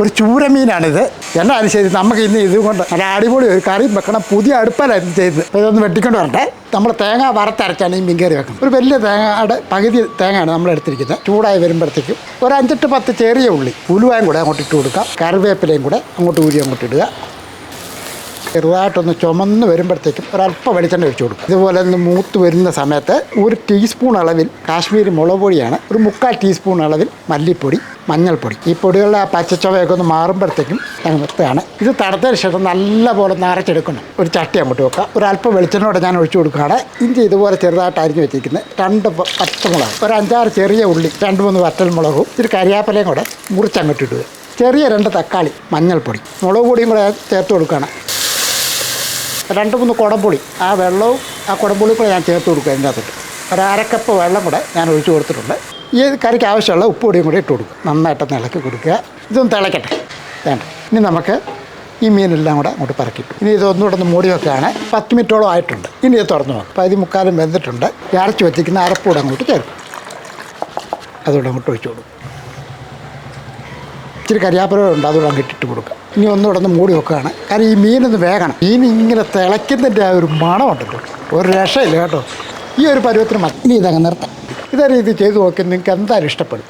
ഒരു ചൂരമീനാണിത്. എന്നാലും ശരി നമുക്ക് ഇന്ന് ഇതുകൊണ്ട് നല്ല അടിപൊളി ഒരു കറി വെക്കണം. പുതിയ അടുപ്പലായിരുന്നു ചെയ്തത് അപ്പോൾ ഇതൊന്ന് വെട്ടിക്കൊണ്ട് വരട്ടെ. നമ്മൾ തേങ്ങ വറുത്തരച്ചാണ് ഈ മീൻകറി വെക്കുന്നത്. ഒരു വലിയ തേങ്ങയുടെ പകുതി തേങ്ങയാണ് നമ്മൾ എടുത്തിരിക്കുന്നത്. ചൂടായി വരുമ്പോഴത്തേക്കും ഒരു അഞ്ചെട്ട് പത്ത് ചെറിയ ഉള്ളി. ഉലുവായും കൂടെ അങ്ങോട്ട് ഇട്ട് കൊടുക്കാം. കറിവേപ്പിലയും കൂടെ അങ്ങോട്ട് ഊരി അങ്ങോട്ട് ഇടുക. ചെറുതായിട്ടൊന്ന് ചുമന്ന് വരുമ്പോഴത്തേക്കും ഒരല്പം വെളിച്ചെണ്ണ ഒഴിച്ചു കൊടുക്കും. ഇതുപോലെ ഒന്ന് മൂത്ത് വരുന്ന സമയത്ത് ഒരു ടീസ്പൂൺ അളവിൽ കാശ്മീരി മുളക് പൊടിയാണ് ഒരു മുക്കാൽ ടീസ്പൂൺ അളവിൽ മല്ലിപ്പൊടി മഞ്ഞൾപ്പൊടി. ഈ പൊടികളുടെ ആ പച്ചച്ചുവയൊക്കെ ഒന്ന് മാറുമ്പോഴത്തേക്കും ഞാൻ നിർത്തുകയാണ്. ഇത് തണുത്തതിന് ശേഷം നല്ലപോലെ ഒന്ന് അരച്ചെടുക്കണം. ഒരു ചട്ടി അങ്ങോട്ട് വെക്കുക. ഒരു അല്പം വെളിച്ചെണ്ണയോടെ ഞാൻ ഒഴിച്ചു കൊടുക്കുകയാണ്. ഇഞ്ചി ഇതുപോലെ ചെറുതായിട്ട് അരിഞ്ഞു വെച്ചിരിക്കുന്നത്. രണ്ട് പച്ചമുളക്. ഒരു അഞ്ചാറ് ചെറിയ ഉള്ളി രണ്ട് മൂന്ന് വറ്റൽമുളകും ഇത്തിരി കരിയാപ്പലയും കൂടെ മുറിച്ചങ്ങോട്ടിടുക ചെറിയ രണ്ട് തക്കാളി മഞ്ഞൾപ്പൊടി. മുളക് പൊടിയും കൂടെ ചേർത്ത് കൊടുക്കുകയാണ്. രണ്ട് മൂന്ന് കുടംപുളി. ആ വെള്ളവും ആ കുടംപുളി കൂടെ ഞാൻ ചേർത്ത് കൊടുക്കും അതിന്റെ അകത്തോട്ട് ഒരു അരക്കപ്പ് വെള്ളം കൂടെ ഞാൻ ഒഴിച്ചു കൊടുത്തിട്ടുണ്ട്. ഈ കറിക്ക് ആവശ്യമുള്ള ഉപ്പ് പൊടിയും കൂടി ഇട്ട് കൊടുക്കും. നന്നായിട്ട് ഇളക്കി കൊടുക്കുക. ഇതൊന്ന് തിളക്കട്ടെ. വേണ്ട. ഇനി നമുക്ക് ഈ മീനെല്ലാം കൂടെ അങ്ങോട്ട് പറക്കിട്ടു ഇനി ഇതൊന്നുകൂടെ ഒന്ന് മൂടി വെക്കുകയാണ്. പത്ത് മിനിറ്റോളം ആയിട്ടുണ്ട്. ഇനി ഇത് തുറന്നു നോക്കാം. ഇത് മുക്കാലും വെന്തിട്ടുണ്ട്. അരച്ച് വെച്ചിരിക്കുന്ന അരപ്പൂടെ അങ്ങോട്ട് ചേർക്കും. അതുകൂടെ അങ്ങോട്ട് ഒഴിച്ചു കൊടുക്കും. ഇച്ചിരി കരിയാപ്പല ഉണ്ട്. അതുകൂടെ അങ്ങ് ഇട്ടിട്ട് കൊടുക്കുക ഇനി ഒന്നുകൂടെ ഒന്ന് മൂടി വെക്കുകയാണ്. കാരണം ഈ മീനൊന്ന് വേകണം മീൻ ഇങ്ങനെ തിളയ്ക്കുന്നതിന്റെ ആ ഒരു മണമുണ്ടല്ലോ. ഒരു രക്ഷയില്ല കേട്ടോ. ഈ ഒരു പരുവത്തിന് മതി. ഇതങ്ങ് നിർത്താം. ഇതേ രീതി ചെയ്തു നോക്കി നിങ്ങൾക്ക് എന്തായാലും ഇഷ്ടപ്പെടും.